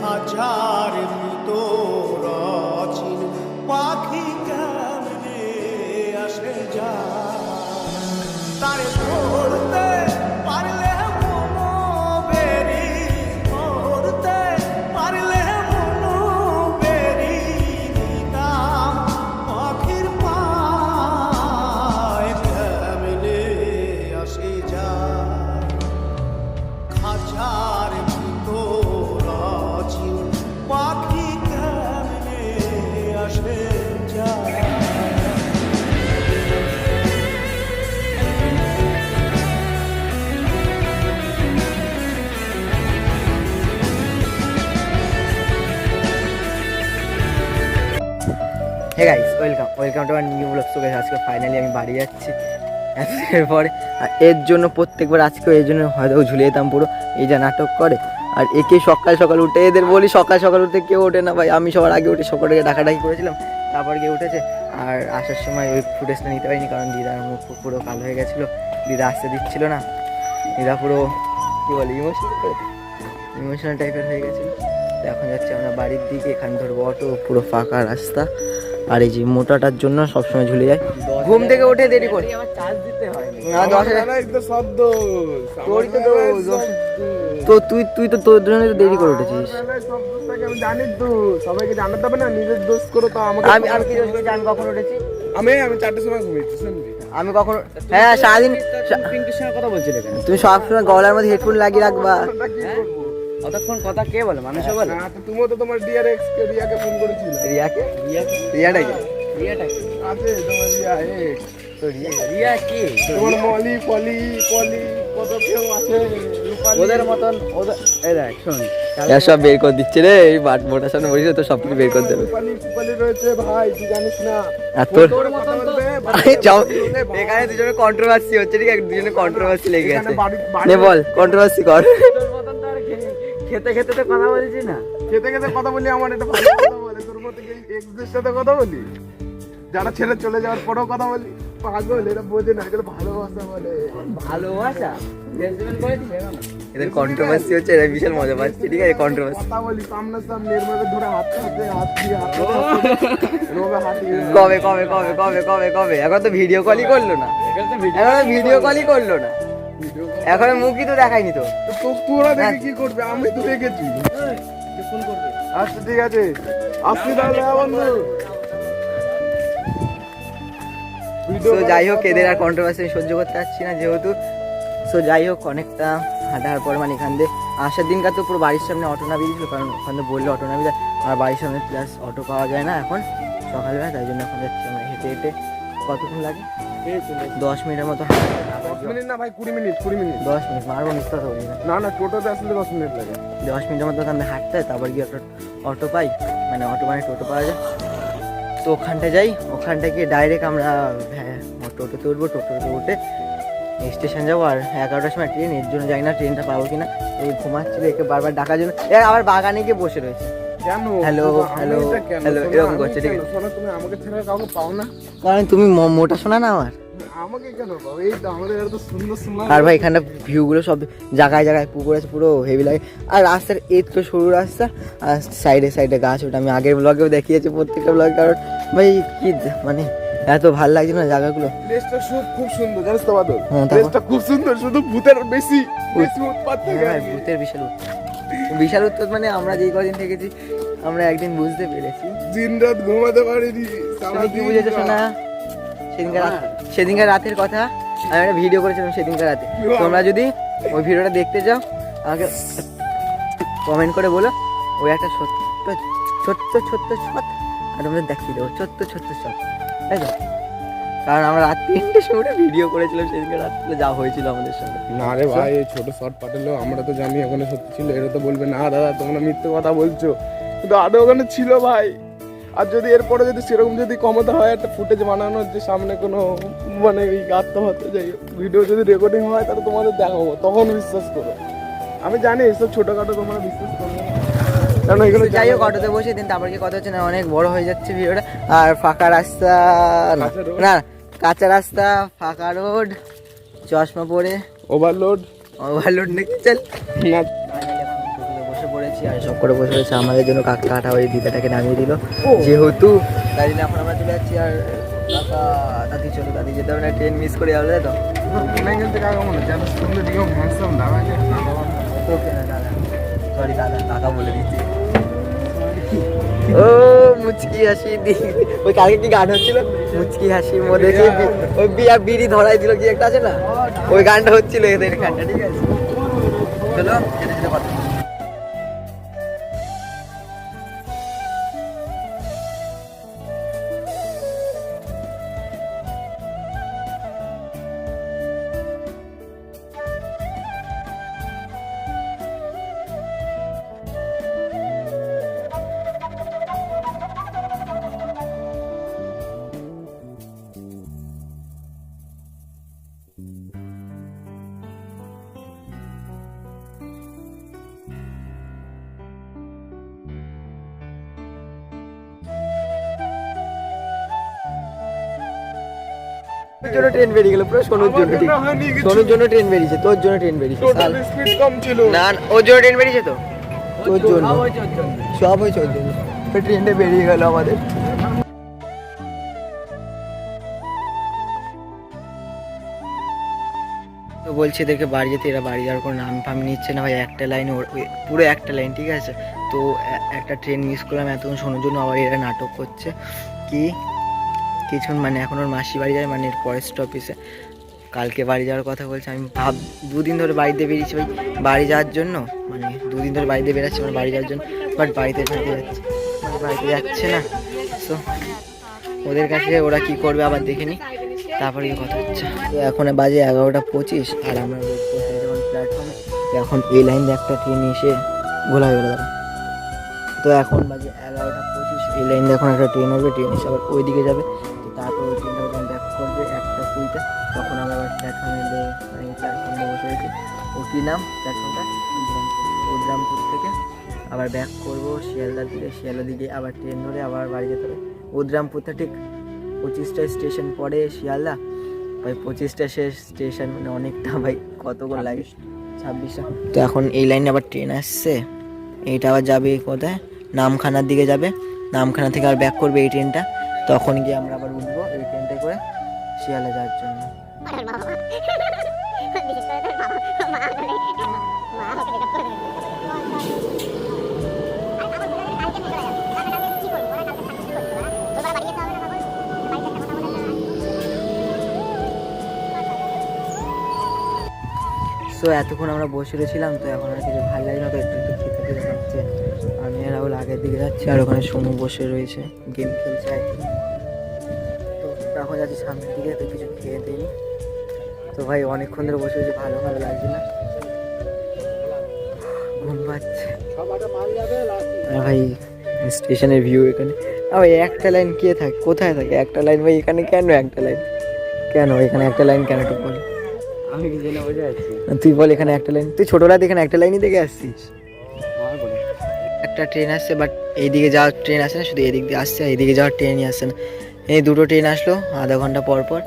খাঁচার ভিতর welcome to our new blog তো আজকে ফাইনালি আমি বাড়ি যাচ্ছি। এর আর এর জন্য প্রত্যেকবার আজকে এই জন্য হয়তো ঝুলে যেতাম পুরো এই যা নাটক করে। আর একে সকাল সকাল উঠে, এদের বলি সকাল সকাল উঠে কেউ ওঠে না ভাই। আমি সবার আগে উঠে সকালে ডাকাডাকি করেছিলাম, তারপর গিয়ে উঠেছে। আর আসার সময় ওই ফুটেজটা নিতে পারিনি, কারণ দিদার মুখ পুরো কালো হয়ে গেছিল। দিদা আসতে দিচ্ছিল না। দিদা পুরো, কী বলে ইমোশনাল ইমোশনাল টাইপের হয়ে গেছিল। এখন যাচ্ছি আমরা বাড়ির দিকে, এখান ধরবো অটো, পুরো ফাঁকা রাস্তা। আর এই যে মোটাটার জন্য সবসময় ঝুলে যায়। ঘুম থেকে উঠে দেরি করে। না দশ হাজার। তো তুই তুই তো তোর জন্য দেরি করে উঠেছিস। আমি জানি তো। সবাইকে জানাতে হবে না নিজের দোষ করো তো আমাকে আমি আমি কি দোষ করেছি? আমি কখন উঠেছি? আমি আমি চারটের সময় ঘুমিয়েছি আমি কখন হ্যাঁ সারাদিন পিঙ্কির সঙ্গে কথা বলছিলে কেন? তুমি সবসময় গলার মধ্যে হেডফোন লাগিয়ে রাখবা? অতক্ষণ কথা কে বলে? মানুষও বলে? না, তো তুমিও তো তোমার ডিআর এক্স কে রিয়াকে ফোন করেছিল। রিয়াকে? রিয়া কি? রিয়াটাকে। রিয়াটা কি? আছে তোমার রিয়া এক্স তো রিয়া রিয়া কি? তোমার মলি পলি পলি কত কেউ আছে? ওদের মতন ওদের এই দেখ শোন। সব বের করে দিচ্ছে রে এই বাট মোটার সামনে বসে তো সব কিছু বের করে দেবে। রয়েছে ভাই তুই জানিস না। আর তোর এখানে দুজনে কন্ট্রোভার্সি হচ্ছে ঠিক আছে? দুজনে কন্ট্রোভার্সি লেগে গেছে। বল কন্ট্রোভার্সি কর। খেতে খেতে তো কথা বলছি না। খেতে খেতে কথা বলি আমার এটা ভালো কথা বলে। তোর মতো এক্সদের সাথে কথা বলি? যারা ছেড়ে চলে যাওয়ার পরেও কথা বলি? পাগল এটা বোঝে না এগুলো ভালোবাসা বলে। ভালোবাসা? এদের কন্ট্রোভার্সি হচ্ছে এরা বিশাল মজা পাচ্ছে ঠিক আছে? কন্ট্রোভার্সি কথা বলি সামনে সামনে এরভাবে ধরে হাত হাতে হাত দিয়ে হাত দিয়ে এরভাবে হাত দিয়ে কবে কবে কবে কবে কবে কবে? এখন তো ভিডিও কলই করল না। এখানে তো ভিডিও কলই করল না। এখন মুখই তো দেখায়নি তো। তোরা দেখে কি করবে? আমি তো দেখেছি। ফোন করবে। আচ্ছা ঠিক আছে। আসছি তাহলে হ্যাঁ বন্ধু। তো যাই হোক এদের আর কন্ট্রোভার্সি সহ্য করতে পারছি না যেহেতু। সো যাই হোক অনেকটা হাঁটার পর মানে এখান দিয়ে আসার দিনকার তো পুরো বাড়ির সামনে অটো না বেরিয়েছিল কারণ ওখান থেকে বললে অটো নামি যায় আর বাড়ির সামনে প্লাস অটো পাওয়া যায় না এখন সকালবেলা তাই জন্য এখন যাচ্ছি আমরা হেঁটে হেঁটে। কতক্ষণ লাগে? দশ মিনিটের মতো হবে। দশ মিনিট না ভাই কুড়ি মিনিট কুড়ি মিনিট। দশ মিনিট মারবো কথা বলি না। না না টোটোতে আসলে দশ মিনিট লাগে। দশ মিনিটের মতো ওখান হাঁটতে হয় তারপর গিয়ে একটা অটো পাই। মানে অটো মানে টোটো পাওয়া যায়। তো ওখানটা যাই ওখানটা গিয়ে ডাইরেক্ট আমরা হ্যাঁ টোটোতে উঠবো টোটোতে উঠে স্টেশন যাব। আর এগারোটার সময় ট্রেন এর জন্য যাই না ট্রেনটা পাবো কিনা। এই ঘুমাচ্ছিল একে বারবার ডাকার জন্য। এ আবার বাগানে গিয়ে বসে রয়েছে। এরকম করছে, ঠিক কেন? তুমি আমাকে ছেড়ে কাউকে পাও না। কারণ তুমি মোটা শোনা না আমার? আমাকে কেন পাও? এই তো আমাদের এত সুন্দর সুন্দর আর ভাই এখানটা ভিউগুলো সব জায়গায় জায়গায় পুকুর আছে পুরো হেভি লাগে। আর রাস্তার এই তো সরু রাস্তা আর সাইডে সাইডে গাছ ওটা আমি আগের ব্লগেও দেখিয়েছি প্রত্যেকটা ব্লগে কারণ ভাই কি মানে এত ভালো লাগছে না জায়গাগুলো। প্লেসটা খুব খুব সুন্দর জানিস তো বাদল? হ্যাঁ, প্লেসটা খুব সুন্দর শুধু ভূতের বেশি বেশি উৎপাত হ্যাঁ থাকে ভূতের বিশাল উৎপাত। বিশাল উত্তর মানে আমরা যেই কদিন থেকেছি আমরা একদিন বুঝতে পেরেছি। দিন রাত ঘুমাতে পারিনি তুমি কি বুঝেছ শোনা? সেদিনকার সেদিনকার রাতের কথা আমি একটা ভিডিও করেছিলাম সেদিনকার রাতে। তোমরা যদি ওই ভিডিওটা দেখতে যাও আমাকে কমেন্ট করে বলো ওই একটা ছোট্ট ছোট্ট ছোট্ট ছট আর তোমাদের দেখিয়ে দেবো ছোট্ট ছোট্ট ছট তাই কারণ আমরা রাত তিনটের সময় ভিডিও করেছিলাম সেদিনকে রাত্রে যা হয়েছিল আমাদের সঙ্গে না রে ভাই এই ছোট শর্ট পাঠালো আমরা তো জানি ওখানে সত্যি ছিল এরা তো বলবে না দাদা তোমরা মিথ্যে কথা বলছো। কিন্তু আদৌ ওখানে ছিল ভাই। আর যদি এরপরে যদি সেরকম যদি ক্ষমতা হয় একটা ফুটেজ বানানোর যে সামনে কোনো মানে এই আত্মহত্যা যাই ভিডিও যদি রেকর্ডিং হয় তাহলে তোমাদের দেখাবো তখন বিশ্বাস করো। আমি জানি এসব ছোটোখাটো তোমরা বিশ্বাস কারণ এগুলো যাই হোক অটোতে বসে দিন তারপর কি কথা হচ্ছে? না অনেক বড় হয়ে যাচ্ছে ভিডিওটা। আর ফাঁকা রাস্তা না কাঁচা রাস্তা ফাঁকা রোড চশমা পরে। ওভারলোড ওভারলোড নাকি? চল। না। বসে পড়েছি আর সব করে বসে রয়েছে আমাদের জন্য কাকা কাটা ওই দিদাটাকে নামিয়ে দিল। যেহেতু তাই জন্য এখন আমরা চলে যাচ্ছি আর কাকা দাদি চলো দাদি যেতে হবে না ট্রেন মিস করে যাবে তো। ওকে না দাদা। সরি দাদা কাকা বলে দিচ্ছি। ও মুচকি হাসি দি। ওই কালকে কি গান হচ্ছিল? মুচকি হাসি মধ্যে কি ওই বিয়া বিড়ি ধরাই দিল কি একটা আছে না? ওই গানটা হচ্ছিল এদের। গানটা ঠিক আছে। চলো তোর জন্য ট্রেন বেরিয়ে গেল পুরো সোনুর জন্য। সোনুর জন্য ট্রেন বেরিয়েছে তোর জন্য ট্রেন বেরিয়েছে টোটাল স্পিড কম ছিল। না ওর জন্য ট্রেন বেরিয়েছে তো? তোর জন্য। সব হয়েছে ওর জন্য। ওর ট্রেনটা বেরিয়ে গেল আমাদের। তো বলছি এদেরকে বাড়ি যেতে এরা বাড়ি যাওয়ার কোনো নাম ফাম নিচ্ছে না ভাই একটা লাইন পুরো একটা লাইন ঠিক আছে? তো একটা ট্রেন মিস করলাম এতক্ষণ শোনার জন্য আবার এরা নাটক করছে। কি? কিছু মানে এখন ওর মাসি বাড়ি যায় মানে পরের স্টপেজে কালকে বাড়ি যাওয়ার কথা বলছে। আমি ভাব, দুদিন ধরে বাড়িতে বেরিয়েছি ভাই, বাড়ি যাওয়ার জন্য মানে দুদিন ধরে বাড়িতে বেরাচ্ছি মানে বাড়ি যাওয়ার জন্য বাট বাড়িতে থাকতে যাচ্ছে মানে বাড়িতে যাচ্ছে না। তো ওদের কাছে ওরা কি করবে আবার দেখে নি, তারপরে কি কথা হচ্ছে। তো এখন বাজে এগারোটা পঁচিশ, আর আমরা প্ল্যাটফর্মে এখন এই লাইন দিয়ে একটা ট্রেন এসে গোলা গেল দাঁড়া তো এখন বাজে এগারোটা পঁচিশ, এই লাইন দিয়ে এখন একটা ট্রেন হবে ট্রেন এসে আবার ওই দিকে যাবে। প্ল্যাটফর্মে মানে প্ল্যাটফর্মে বসে রয়েছি কী নাম? প্ল্যাটফর্মটা উদ্রামপুর থেকে। আবার ব্যাক করব শিয়ালদার দিকে। শিয়ালদার দিকে আবার ট্রেন ধরে আবার বাড়ি যেতে হবে। উদ্রামপুরটা ঠিক পঁচিশটা স্টেশন পরে শিয়ালদা। ভাই, পঁচিশটা শেষ স্টেশন মানে অনেকটা ভাই কতক্ষণ লাগে? ছাব্বিশটা। তো এখন এই লাইনে আবার ট্রেন আসছে। এইটা আবার যাবে কোথায়? নামখানার দিকে যাবে। নামখানা থেকে আর ব্যাক করবে এই ট্রেনটা তখন গিয়ে আমরা আবার উঠবো এই ট্রেনটা করে শিয়ালে যাওয়ার জন্য। সো এতক্ষণ আমরা বসে রয়েছিলাম, তো এখন আর কিছু ভালো লাগে না, তো একটু একটু খেতে খেতে যাচ্ছে। আমি আর রাহুল আগের দিকে যাচ্ছি, আর ওখানে সোনু বসে রয়েছে, গেম খেলছে। তো এখন যাচ্ছি সামনের দিকে, তো কিছু খেয়ে দিই। তো ভাই অনেকক্ষণ ধরে বসে রয়েছে ভালো ভালো লাগছে না। ঘুম পাচ্ছে। ভাই স্টেশনের ভিউ এখানে। ভাই একটা লাইন কে থাকে? কোথায় থাকে? একটা লাইন ভাই এখানে কেন একটা লাইন কেন এখানে একটা লাইন কেন একটু বল আমি কি জেনে বসে আছি? তুই বল এখানে একটা লাইন তুই ছোটবেলাতে এখানে একটা লাইনই দেখে আসছিস? একটা ট্রেন আসছে বাট এইদিকে যাওয়ার ট্রেন আসে না শুধু এদিক দিয়ে আসছে এদিকে যাওয়ার ট্রেনই আসছে না। এই দুটো ট্রেন আসলো আধা ঘণ্টা পর পর।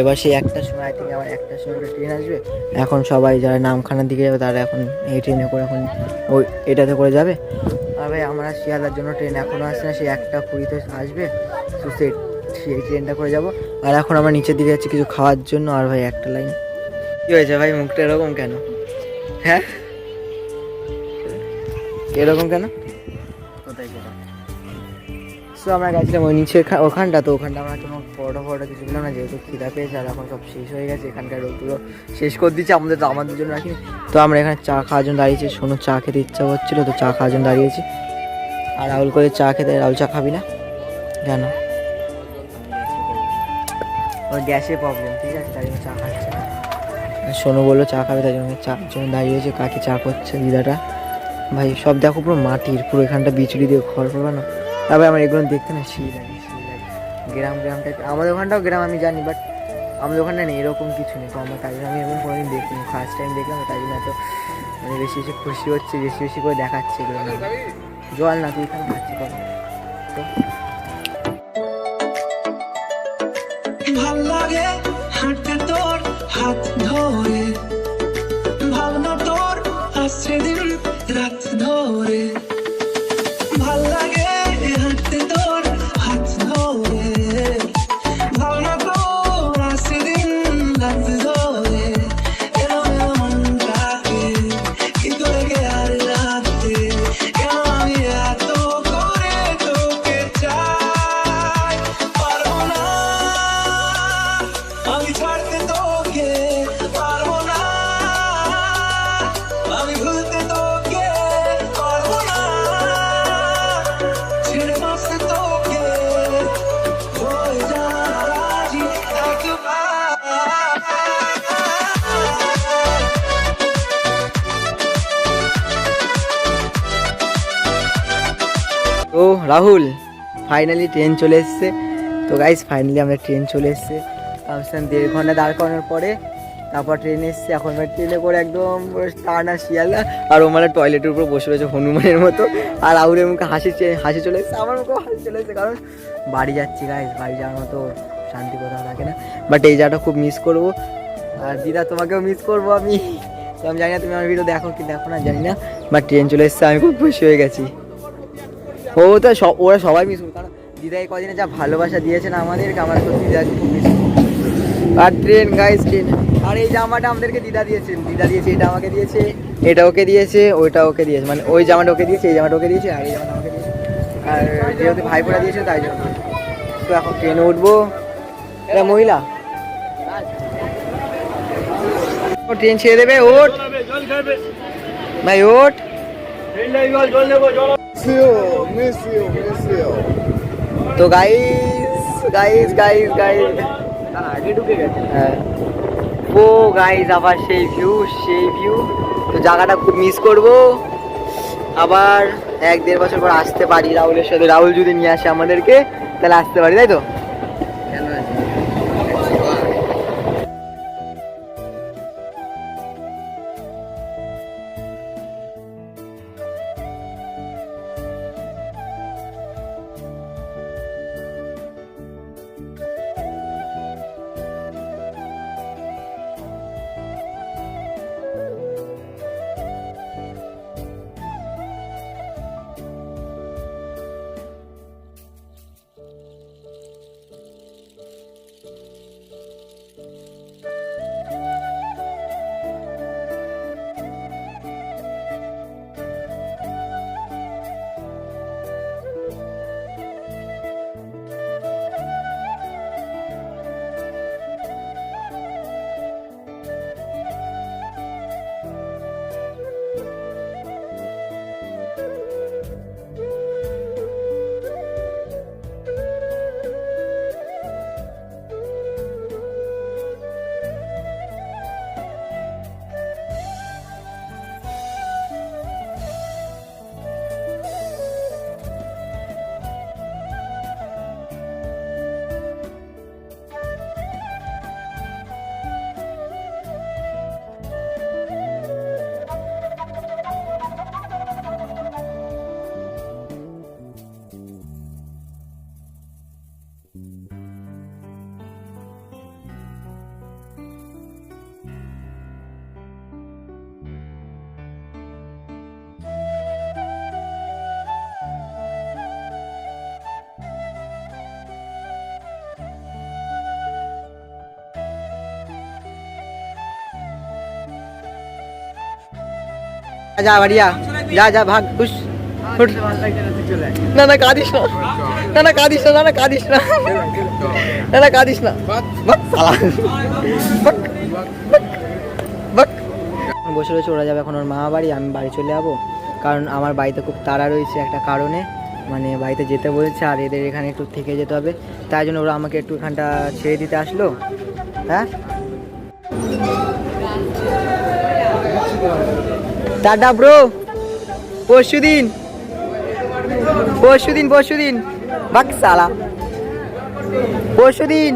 এবার সেই একটার সময় থেকে আবার একটার সময় করে ট্রেন আসবে। এখন সবাই যারা নামখানার দিকে যাবে, তারা এখন এই ট্রেনে করে এখন ওই এটাতে করে যাবে। আর ভাই আমরা শিয়ালদার জন্য ট্রেন এখনও আসছে না, সেই একটা কুড়িতে আসবে। তো সেই সেই ট্রেনটা করে যাব। আর এখন আমরা নিচের দিকে যাচ্ছি কিছু খাওয়ার জন্য। আর ভাই একটা লাইন কী হয়েছে ভাই, মুখটা এরকম কেন? হ্যাঁ? এরকম কেন? সো আমরা গেছিলাম ওই নিচে ওখানটা, তো ওখানটা আমরা কোনো পরোটা ফরোটা কিছু ছিলাম না, যেহেতু খিদা পেয়েছে আর এখন সব শেষ হয়ে গেছে, এখানকার রোদগুলো শেষ করে দিচ্ছে, আমাদের তো আমাদের জন্য রাখিনি। তো আমরা এখানে চা খাওয়ার জন্য দাঁড়িয়েছি, শোনো, চা খেতে ইচ্ছা হচ্ছিল তো চা খাওয়ার জন্য দাঁড়িয়েছি। আর রাহুল করে চা খেতে, রাহুল চা খাবি না? কেন ওর গ্যাসে প্রবলেম ঠিক আছে, তাই জন্য চা খাচ্ছে সোনু বলল, চা খাবে, তাই জন্য চার জন্য দাঁড়িয়েছে, কাকে চা করছে, দিদাটা। ভাই, সব দেখো পুরো মাটির, পুরো এখানটা বিচুড়ি দিয়ে ঘর করবে না। তবে আমার এগুলো দেখতে না, সেই লাগে গ্রাম, গ্রামটা আমাদের ওখানটাও গ্রাম আমি জানি বাট আমাদের ওখানটা নেই এরকম কিছু নেই, তো আমার তাই আমি এরকম কোনোদিন দেখিনি। ফার্স্ট টাইম দেখলাম, তাই জন্য এত মানে বেশি বেশি খুশি হচ্ছে, বেশি বেশি করে দেখাচ্ছে এগুলো। জল না, তুই এখানে খাচ্ছি তো রাহুল ফাইনালি ট্রেন চলে এসছে। তো গাইজ ফাইনালি আমরা ট্রেন চলে এসছে। ভাবছিলাম দেড় ঘণ্টা দাঁড় করানোর পরে তারপর ট্রেন এসছে। এখন ট্রেনে করে একদম টানা শিয়ালা আর ও মানে টয়লেটের উপর বসে রয়েছে হনুমানের মতো। আর রাহুলের মুখে হাসি হাসি চলে এসছে, আমার মুখেও হাসি চলে এসছে। কারণ বাড়ি যাচ্ছি গাইজ বাড়ি যাওয়ার মতো শান্তি কোথাও থাকে না। বাট এই জায়গাটা খুব মিস করব। আর দিদা, তোমাকেও মিস করব আমি। তো আমি জানি না, তুমি আমার ভিডিও দেখো কি দেখো না, জানি না। বাট ট্রেন চলে এসছে, আমি খুব খুশি হয়ে গেছি। ও তো সব ওরা সবাই মিস কারণ দিদা এই কদিনে যা ভালোবাসা দিয়েছে না আমাদেরকে আমরা সত্যি দিদাকে খুব মিস আর ট্রেন গাইস ট্রেন আর এই জামাটা আমাদেরকে দিদা দিয়েছে। দিদা দিয়েছে এটা আমাকে দিয়েছে এটা ওকে দিয়েছে ওইটা ওকে দিয়েছে। মানে ওই জামাটা ওকে দিয়েছে এই জামাটা ওকে দিয়েছে আর এই জামাটা আমাকে দিয়েছে। আর যেহেতু ভাইপোরা দিয়েছে তাই জন্য। তো এখন ট্রেনে উঠবো। এটা মহিলা? ট্রেন ছেড়ে দেবে ওঠ। ভাই ইউ তো গাইস গাইস গাইস গাইস ও গাইস আবার সেই ভিউ সেই ভিউ তো জায়গাটা খুব মিস করব। আবার এক দেড় বছর পর আসতে পারি রাহুলের সাথে। রাহুল যদি নিয়ে আসে আমাদেরকে, তাহলে আসতে পারি, তাই তো? যা বাড়িয়া যা যা ভাগ খুশ। না না কাঁদিস না। না না কাঁদিস না না না কাঁদিস না। না না কাঁদিস না। বাক শালা। বাক, বাক, বাক। বসে রয়েছে ওরা যাবে এখন ওর মামা বাড়ি আমি বাড়ি চলে যাব। কারণ আমার বাড়িতে খুব তাড়া রয়েছে একটা কারণে। মানে বাড়িতে যেতে বলেছে আর এদের এখানে একটু থেকে যেতে হবে। তাই জন্য ওরা আমাকে একটু এখানটা ছেড়ে দিতে আসলো। হ্যাঁ? Tata bro. পরশু দিন পরশু দিন পরশু দিন বাক সালা। পরশু দিন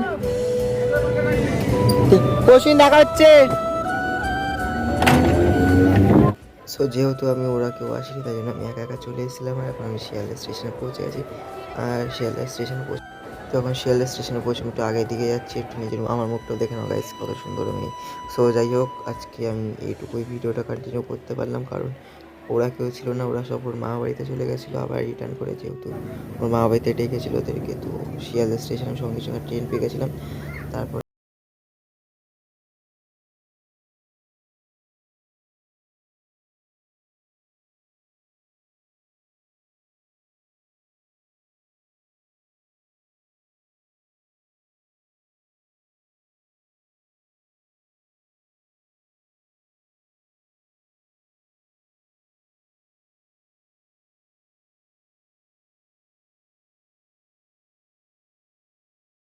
পরশু দিন দেখা হচ্ছে। সো যেহেতু আমি ওরা কেউ আসিনি, তাই জন্য আমি একা একা চলে এসেছিলাম আর এখন আমি শিয়ালদা স্টেশনে পৌঁছে গেছি আর শিয়ালদা স্টেশনে পৌঁছে তো এখন শিয়ালদা স্টেশনে পৌঁছে একটু আগের দিকে যাচ্ছি, একটু নিজের আমার মুখটাও দেখে নাও গাইস কত সুন্দর আমি। সো যাই হোক, আজকে আমি এইটুকুই ভিডিওটা কন্টিনিউ করতে পারলাম, কারণ ওরা কেউ ছিল না, ওরা সব ওর মা বাড়িতে চলে গেছিল, আবার রিটার্ন করে যেহেতু ওর মা বাড়িতে ডেকেছিলো ওদেরকে, তো শিয়ালদা স্টেশনের সঙ্গে সঙ্গে ট্রেন পেয়ে গেছিলাম। তারপর